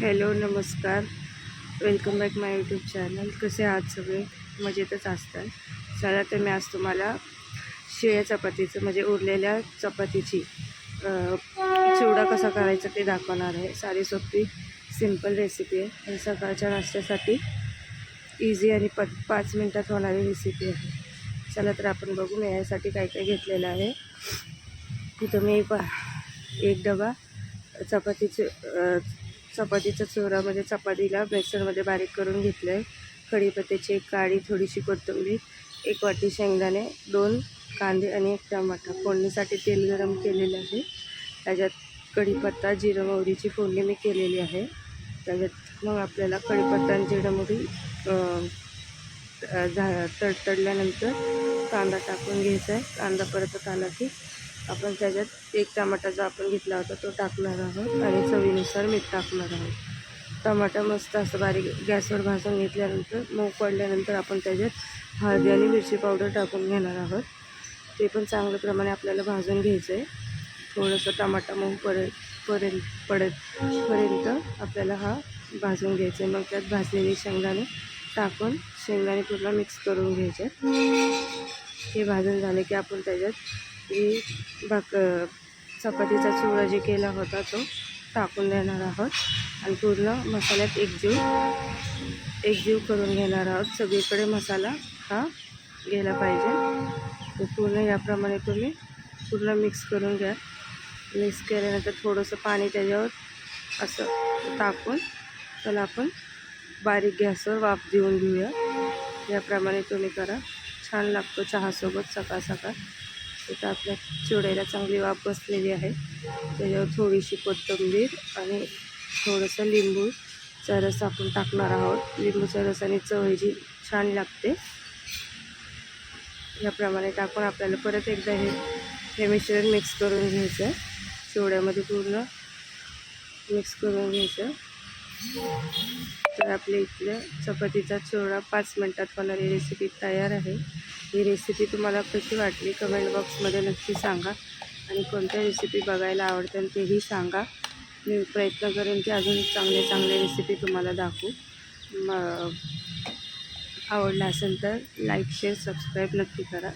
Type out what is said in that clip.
Hello नमस्कार. Welcome back my YouTube channel कसे आहात सगळे? मजेतच असतात चला तर मी आज तुम्हाला शिळ्या चपातीचं म्हणजे उरलेल्या चपातीची चिवडा कसा करायचा ते दाखवणार आहे. साधी सोपी सिंपल रेसिपी आहे. आणि सकाळच्या नाश्त्यासाठी इझी आणि प पाच मिनटात होणारी रेसिपी आहे. चला तर आपण बघू मी यासाठी काय काय घेतलेलं आहे. तिथं मी पा एक डबा चपातीचे चपातीचा चुरा म्हणजे चपातीला बेसनमध्ये बारीक करून घेतलं आहे. कढीपत्त्याची एक काळी थोडीशी कोथिंबीर एक वाटी शेंगदाणे दोन कांदे आणि एक टमाटा फोडणीसाठी तेल गरम केलेलं आहे. त्याच्यात कढीपत्ता जिरं मोहरीची फोडणी मी केलेली आहे. त्याच्यात मग आपल्याला कढीपत्ता आणि जिरं मोहरी झा तडतडल्यानंतर कांदा टाकून घ्यायचा आहे. कांदा परत आला की आपण त्याच्यात एक टमाटा जो आपण घेतला होता तो टाकणार आहोत आणि चवीनुसार मीठ टाकणार आहोत. टमाटा मस्त असं बारीक गॅसवर भाजून घेतल्यानंतर मऊ पडल्यानंतर आपण त्याच्यात हळदी आणि मिरची पावडर टाकून घेणार आहोत. ते पण चांगल्या प्रमाणे आपल्याला भाजून घ्यायचं आहे. थोडंसं टमाटा मऊ पडेल पडेल पडत पर्यंत आपल्याला हा भाजून घ्यायचा आहे. मग त्यात भाजलेले शेंगदाणे टाकून शेंगदाणे पूर्ण मिक्स करून घ्यायचे हे भाजून झाले की आपण त्याच्यात मी भाक चपातीचा चुरा जे केला होता तो टाकून देणार आहोत आणि पूर्ण मसाल्यात एकजीव एकजीव करून घेणार आहोत. सगळीकडे मसाला हा गेला पाहिजे. तर पूर्ण याप्रमाणे तुम्ही पूर्ण मिक्स करून घ्या. मिक्स केल्यानंतर थोडंसं पाणी त्याच्यावर असं टाकून त्याला आपण बारीक गॅसवर वाफ देऊन घेऊया. याप्रमाणे तुम्ही करा. छान लागतो चहासोबत सकाळ सकाळ तर आपल्या चिवड्याला चांगली वाफ बसलेली आहे. त्याच्यावर थोडीशी कोथिंबीर आणि थोडंसं लिंबूचा रस आपण टाकणार आहोत. लिंबूचा रसाने चव जी छान लागते. याप्रमाणे टाकून आपल्याला परत एकदा हे हे मिश्रण मिक्स करून घ्यायचं. चिवड्यामध्ये पूर्ण मिक्स करून घ्यायचं. तर आपल्या इथलं चपातीचा चिवडा पाच मिनटात होणारी रेसिपी तयार आहे. ही रेसिपी तुम्हाला कशी वाटली कमेंट बॉक्समध्ये नक्की सांगा आणि कोणत्या रेसिपी बघायला आवडतात तेही सांगा. मी प्रयत्न करेन की अजून चांगले चांगले रेसिपी तुम्हाला दाखवू. मग आवडला असेल तर लाईक शेअर सबस्क्राईब नक्की करा.